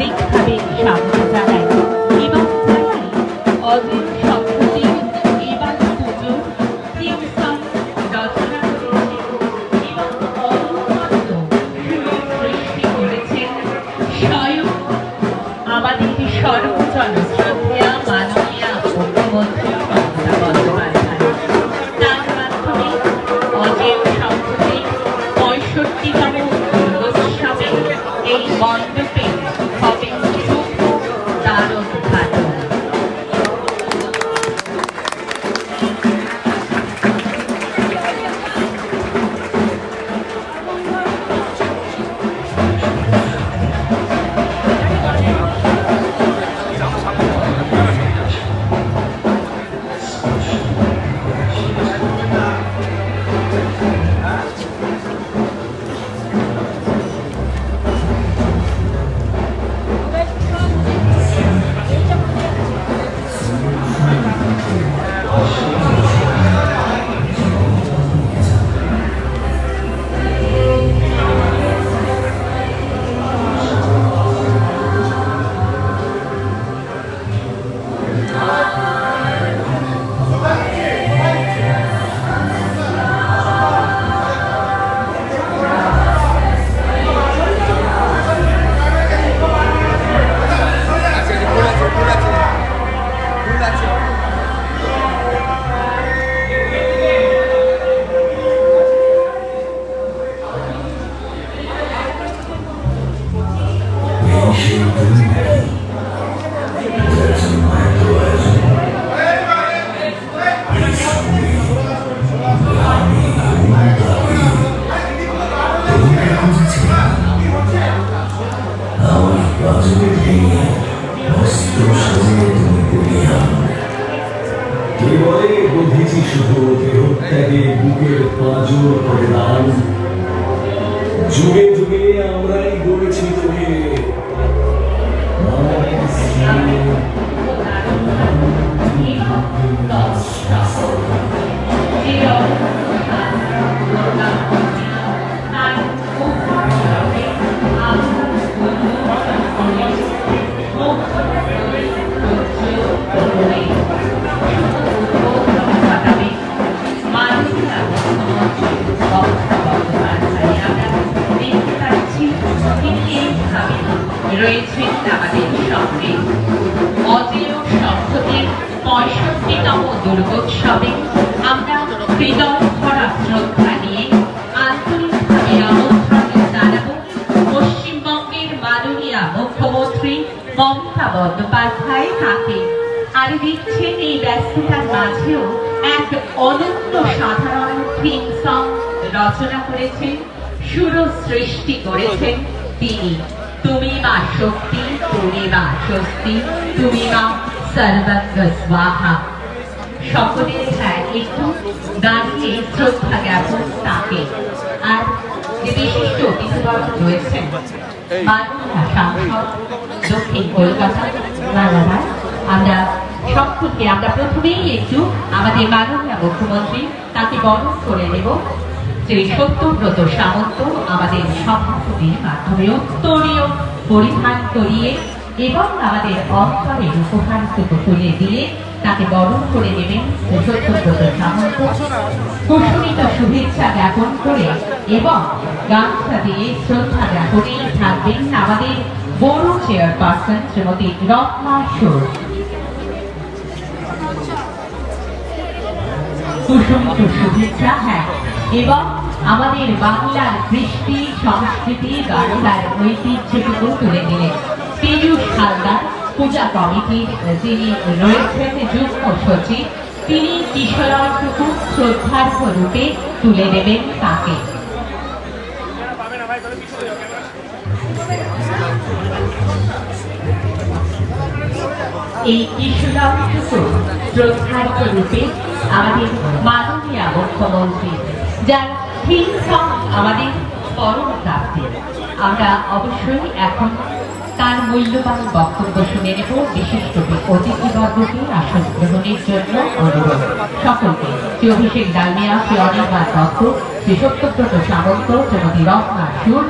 হার্দিকভাবে স্বাগত বুঝেছি শুধু দেহত্যাগে বুকের পাঁজর করে দান যুগে যুগে আমরাই গড়েছি তোকে। মায়ের স্নেহে বন্দ্যোপাধ্যায় তাকে আর দিচ্ছেন এই ব্যস্ততার মাঝেও এক অনন্য সাধারণ থিম সং রচনা করেছেন সুর সৃষ্টি করেছেন তিনি। তুমি মা শক্তি, তুমি মা স্বস্তি, তুমি মা সর্বত্র স্বাহা। সকলের একটু দাঁড়িয়ে শ্রদ্ধা জ্ঞাপন তাকে। আর যে বিশিষ্ট অতিথিবর্গ রয়েছেন। মাননীয় সাংসদ দক্ষিণ কলকাতা রানাঘাট আমরা সকলকে আমরা প্রথমেই একটু আমাদের মাননীয় মুখ্যমন্ত্রী তাকে বরণ করে নেব। যে সত্যব্রত সামন্ত আমাদের সভাপতির মাধ্যমে উত্তরীয় পরিধান করিয়ে এবং আমাদের অন্তরের উপহারটুকু তুলে দিয়ে তাকে বরণ করে নেবেন সত্যব্রত কুসুমিত শুভেচ্ছা জ্ঞাপন করে এবং গামছা দিয়ে শ্রদ্ধা জ্ঞাপনেই থাকবেন আমাদের বড় চেয়ারপারসন শ্রীমতী রত্না সুর। কুসুমিত শুভেচ্ছা হ্যাঁ এবং আমাদের বাংলার কৃষ্টি, সংস্কৃতি, বাংলার ঐতিহ্যটুকু তুলে দিলেন। পীযুষ হালদার পূজা কমিটির যিনি রয়েছেন যুগ্ম সচিব, তিনি কিশোরটুকু শ্রদ্ধার রূপে তুলে দেবেন তাকে। এই কিশোরটুকু শ্রদ্ধার রূপে আমাদের মাননীয় মুখ্যমন্ত্রী, যার থিম আমাদের পরম প্রাপ্তি। আমরা অবশ্যই এখন তার মূল্যবান বক্তব্য শুনে নেব বিশিষ্ট অতিথিবর্গকে আসন গ্রহণের জন্য অনুরোধ। সকলকে শ্রী অভিষেক ডালমিয়া, শ্রী অনির্বাণ দত্ত, শ্রী সত্যব্রত সামন্ত, শ্রীমতী রত্না সুর,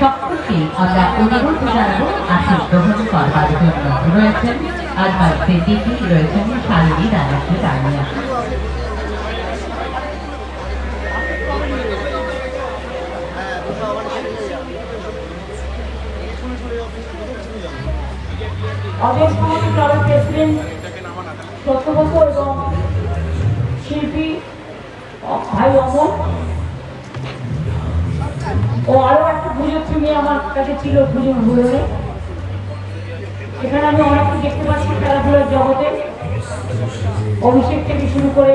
সকলকে আমরা অনুরোধ জানাব আসন গ্রহণ করবার জন্য। রয়েছেন আর বাড়িতে দিদি রয়েছেন শালিনী রানাকে রানিয়া অজয় সমিতি ক্লাবের প্রেসিডেন্ট সত্যব্রত এবং শিল্পী ভাই অমর ও আরও একটা পুজোর ছবি আমার কাছে ছিল পুজোর ভুলনে এখানে আমি অনেক কিছু দেখতে পাচ্ছি খেলাধুলার জগতে। অভিষেক থেকে শুরু করে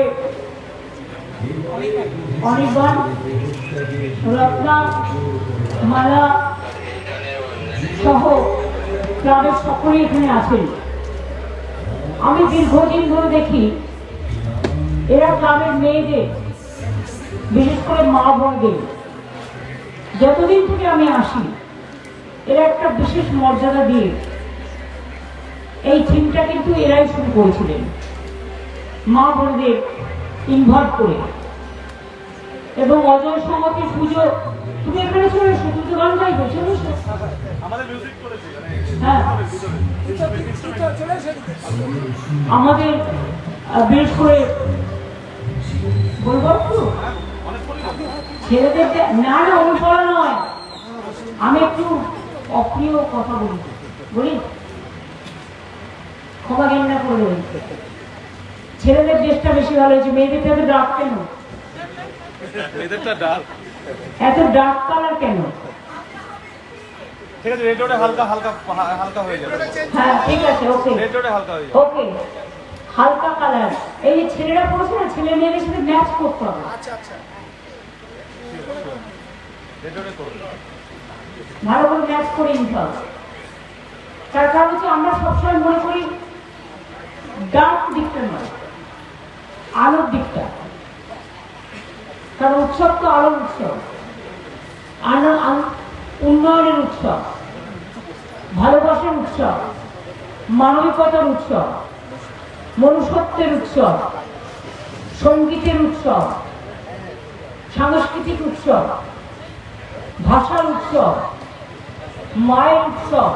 অনির্বাণ, রত্না, মালা সহ ক্লাবের সকলেই এখানে আছেন আমি দীর্ঘদিন ধরে দেখি, এরা ক্লাবের মেয়েদের, বিশেষ করে মা বোনদের, যতদিন থেকে আমি আসি, এরা একটা বিশেষ মর্যাদা দিয়ে এই থিমটা কিন্তু এরাই শুরু করেছিলেন। মা বোনদের ইনভলভ করে। এবং অজয় সমাধির পুজো, তুমি এখানে তুমি তো গান গাইবে চলে এসো হ্যাঁ আমাদের আহ, বিশেষ করে বলব ছেলেদের না না অনুকরণ নয়। আমি একটু অপ্রিয় কথা বলি। বলি? ক্ষমা ঘেন্না ছেলেদের ড্রেসটা বেশি ভালো হয়েছে। মেয়েদের থেকে ডাক কেন? এত ডার্ক কালার কেন? ঠিক আছে রেড রোডে হালকা হালকা হালকা হয়ে যাবে। হ্যাঁ ঠিক আছে ওকে রেড রোডে হালকা হয়ে যাবে। ওকে হালকা কালার এই যে ছেলেরা পড়ছে না ছেলে মেয়েদের সাথে ম্যাচ করতে হবে। আচ্ছা আচ্ছা। রেড রোডে করুন ভালো করে ম্যাচ করে নিতে হবে। তার কারণ হচ্ছে আমরা সবসময় মনে করি ডার্ক দিকটা নয় আলোর দিকটা। কারণ উৎসব তো আলোর উৎসব। আলো আলো- উন্নয়নের উৎসব, ভালোবাসার উৎসব, মানবিকতার উৎসব, মনুষ্যত্বের উৎসব, সঙ্গীতের উৎসব, সাংস্কৃতিক উৎসব, ভাষার উৎসব, মায়ের উৎসব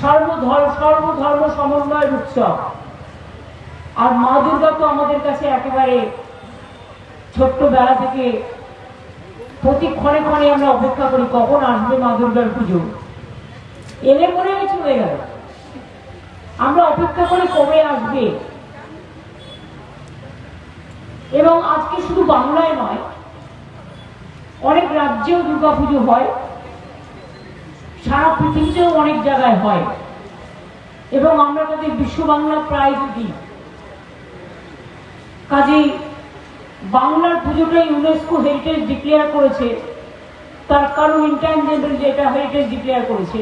সর্বধর্ম সর্বধর্ম সমন্বয়ের উৎসব। আর মা দুর্গা তো আমাদের কাছে একেবারে ছোট্টবেলা থেকে প্রতি ক্ষণে ক্ষণে আমরা অপেক্ষা করি, কখন আসবে মা দুর্গার পুজো? এলে মনে হয় চলে গেল। আমরা অপেক্ষা করি কবে আসবে। এবং আজকে শুধু বাংলায় নয়, অনেক রাজ্যেও দুর্গাপুজো হয়, সারা পৃথিবীতেও অনেক জায়গায় হয়। এবং আমরা তাদের বিশ্ব বাংলা প্রাইজ দিই কাজেই বাংলার পুজোটা ইউনেস্কো হেরিটেজ ডিক্লেয়ার করেছে। তার কারণ ইন্টারন্যাশনাল যেটা হেরিটেজ ডিক্লেয়ার করেছে।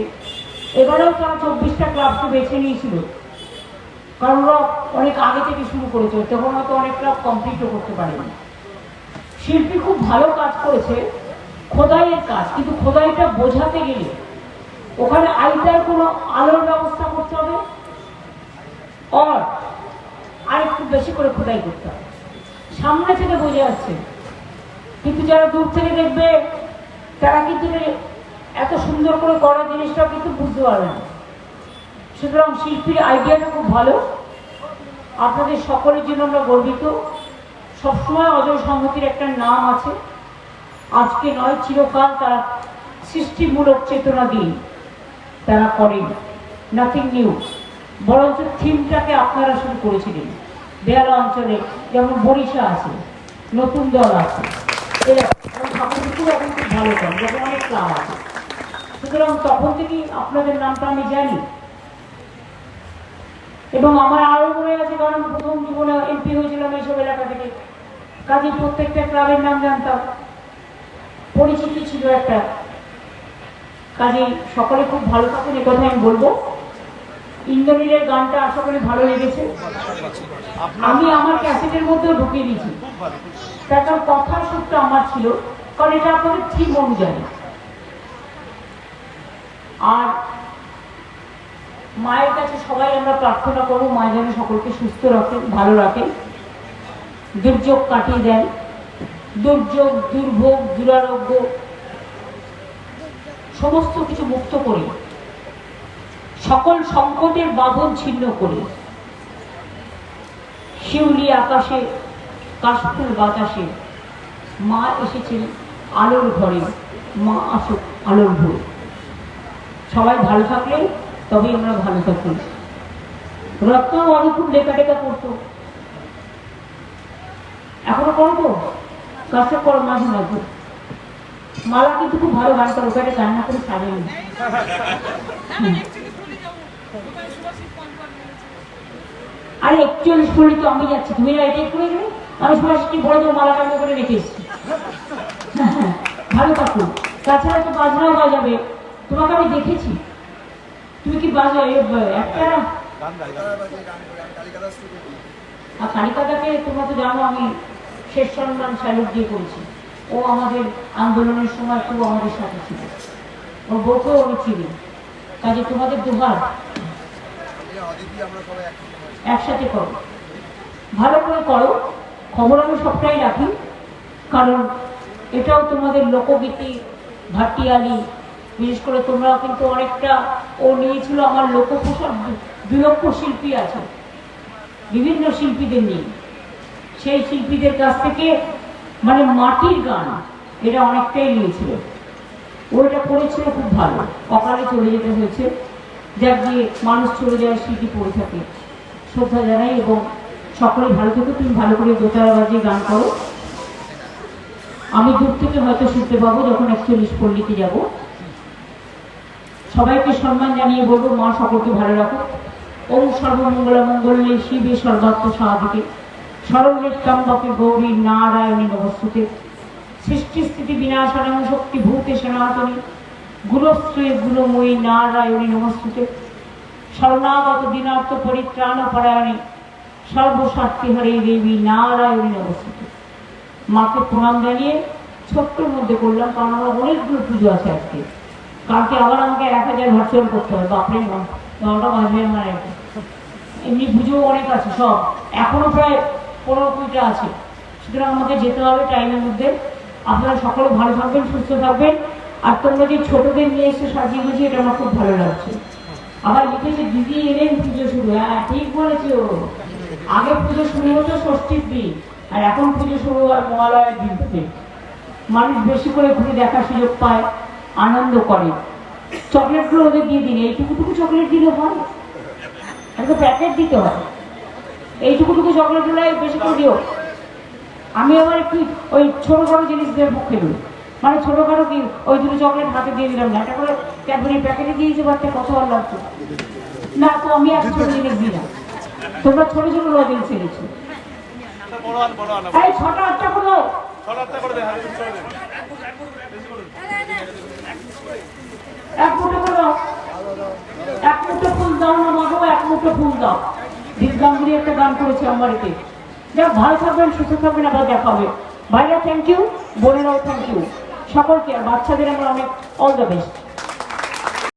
এবারেও তারা চব্বিশটা ক্লাবকে বেছে নিয়েছিল। কারণ ওরা অনেক আগে থেকে শুরু করেছে, তখন হয়তো অনেক ক্লাব কমপ্লিটও করতে পারেনি। শিল্পী খুব ভালো কাজ করেছে, খোদাইয়ের কাজ, কিন্তু খোদাইটা বোঝাতে গেলে ওখানে আইটার কোনো আলোর ব্যবস্থা করতে হবে আর একটু বেশি করে খোদাই করতে হবে। সামনে থেকে বোঝা যাচ্ছে। কিন্তু যারা দূর থেকে দেখবে, তারা কিন্তু এত সুন্দর করে করা জিনিসটা কিন্তু বুঝতে পারবে না। সুতরাং শিল্পীর আইডিয়াটা খুব ভালো। আপনাদের সকলের জন্য আমরা গর্বিত। সবসময় অজয় সংহতির একটা নাম আছে। আজকে নয়, চিরকাল তারা সৃষ্টিমূলক চেতনা দিয়ে তারা করেন। নাথিং নিউ বরঞ্চ থিমটাকে আপনারা শুরু করেছিলেন। বেহালা অঞ্চলে যেমন বরিশা আছে, নতুন দল আছে ভালো দল, যেমন অনেক ক্লাব আছে। সুতরাং তখন থেকেই আপনাদের নামটা আমি জানি। এবং আমার আরও মনে আছে, কারণ প্রথম জীবনে এমপি হয়েছিলাম এইসব এলাকা থেকে। কাজে প্রত্যেকটা ক্লাবের নাম জানতাম। পরিচিতি ছিল একটা। কাজে সকলে খুব ভালো থাকুন, এ কথা আমি বলব। ইন্দ্রনীলের গানটা আশা করি ভালো লেগেছে। আমি আমার ক্যাসেটের মধ্যেও ঢুকিয়ে দিয়েছি তার কারণ কথার সুরটা আমার ছিল কারণ এটা আপনাদের ঠিক অনুযায়ী। আর মায়ের কাছে সবাই আমরা প্রার্থনা করব মা যেন সকলকে সুস্থ রাখেন ভালো রাখেন দুর্যোগ কাটিয়ে দেন। দুর্যোগ দুর্ভোগ দুরারোগ্য সমস্ত কিছু মুক্ত করে সকল সংকটের বাঁধন ছিন্ন করে শিউলি আকাশে কাশফুল বাতাসে মা এসেছেন আলোর ঘরে মা আসুক আলোর ভোর সবাই ভালো থাকলে তবেই আমরা ভালো থাকি রত্ন অনুকূল লেখা টেখা করতো এখনও করো তো কাজটা করো মাঝে মাঝে মালা কিন্তু খুব ভালো গান করে ওখানে কান্না করে ছাড়েনি আরে একচল্লিশ ফুলি তো আমি যাচ্ছি। তুমি না এটাই করে গেলে আমি সরাসরি বড় তো মালা টাঙ্গা করে রেখে এসেছি। ভালো থাকো তাছাড়া তো বাজনাও বাজাবে। তোমাকে আমি দেখেছি। তুমি কি বাজাও? একটা আর কালিকাদাকে তোমরা তো জানো, আমি শেষ সম্মান স্যালুট দিয়ে করেছি। ও আমাদের আন্দোলনের সময় খুব আমাদের সাথে ছিল। ওর বউকেও আমি চিনি। কাজে তোমাদের দুবার আমরা সবাই একসাথে করো। ভালো করে করো। খবর আমি সবটাই রাখি। কারণ এটাও তোমাদের লোকগীতি, ভাটিয়ালি। বিশেষ করে তোমরা কিন্তু অনেকটা ও নিয়েছিল আমার লোকপ্রসাদ বিলক্ষ শিল্পী আছে। বিভিন্ন শিল্পীদের নিয়ে। সেই শিল্পীদের কাছ থেকে মানে মাটির গান এটা অনেকটাই নিয়েছিল। ওইটা করেছিল খুব ভালো। অকালে চলে যেতে হয়েছে। যার গিয়ে মানুষ চলে যাওয়ার স্মৃতি পড়ে থাকে। শ্রদ্ধা জানাই এবং সকলে ভালো থেকো, তুমি ভালো করে দোতারা বাজিয়ে গান করো। আমি দূর থেকে হয়তো শুনতে পাবো যখন একচল্লিশ পল্লীতে যাব। সবাইকে সম্মান জানিয়ে বলব, মা সকলকে ভালো রাখো। ওম সর্বমঙ্গল মঙ্গলে শিবে সর্বাত্ম সাহাদিকে সর্বনিষ্কাম্বকে গৌরী নারায়ণী নমস্তুতে। সৃষ্টি স্থিতি বিনাশানং শক্তি ভূতে সনাতনী। গুরুশ্রী গুরুময়ী নারায়ণী নমস্তুতে। শরণাগত দিনার্থ পরিত্রাণ পরায়ণী সর্বশক্তি হরে দেবী নারায়ণী অবস্থিত। মাকে প্রণাম জানিয়ে ছোট্টর মধ্যে করলাম, কারণ আমার অনেকগুলো পুজো আছে আজকে। কালকে আবার আমাকে এক হাজার ভার্চুয়াল করতে হবে বাপরে নটা বাজবে আমার এমনি পুজো অনেক আছে সব, এখনও প্রায় পনেরো কুড়িটা আছে। সুতরাং আমাকে যেতে হবে টাইমের মধ্যে। আপনারা সকলে ভালো থাকবেন, সুস্থ থাকবেন। আর তোমরা যে ছোটদের নিয়ে এসে সাজিয়ে গুছিয়ে এটা আমার খুব ভালো লাগছে। আবার লিখেছে, দিদি এলেন পুজো শুরু। হ্যাঁ ঠিক বলেছি। আগে পুজো শুরু হতো ষষ্ঠীর দিন, আর এখন পুজো শুরু হয় মহালয়ের দিন থেকে। মানুষ বেশি করে ঘুরে দেখার সুযোগ পায়, আনন্দ করে। চকলেটগুলো ওদের দিয়ে দিন, এইটুকুটুকু চকলেট দিলে হয়। প্যাকেট দিতে হয়। এইটুকুটুকু চকলেট দিলে বেশি করে দিও। আমি আবার একটু ওই ছোটোখাটো জিনিস দিয়ে পক্ষে দিই মানে ছোটোখাটো কি? ওই দুটো চকলেট হাতে দিয়ে দিলাম। না, একটা করে ক্যাডবেরি প্যাকেটে দিয়েছে বাচ্চা কত ভালো লাগতো না, তো আমি এক ছোটো জিনিস দিই না। তোমরা ছোটো ছোটো আন বড় এই ছটা আটটা করো করে দে হাতে করে দে এক মুঠো করো এক মুঠো ফুল দাও না মাগো এক মুঠো ফুল দাও। দীর্ঘাঙ্গুলি একটা গান করেছে আমার এতে যাক, ভালো থাকবেন, সুস্থ থাকবেন, আবার দেখা হবে। ভাইরা থ্যাংক ইউ বোনেরাও থ্যাংক ইউ সকলকে আর বাচ্চাদের আমরা অনেক অল দ্য বেস্ট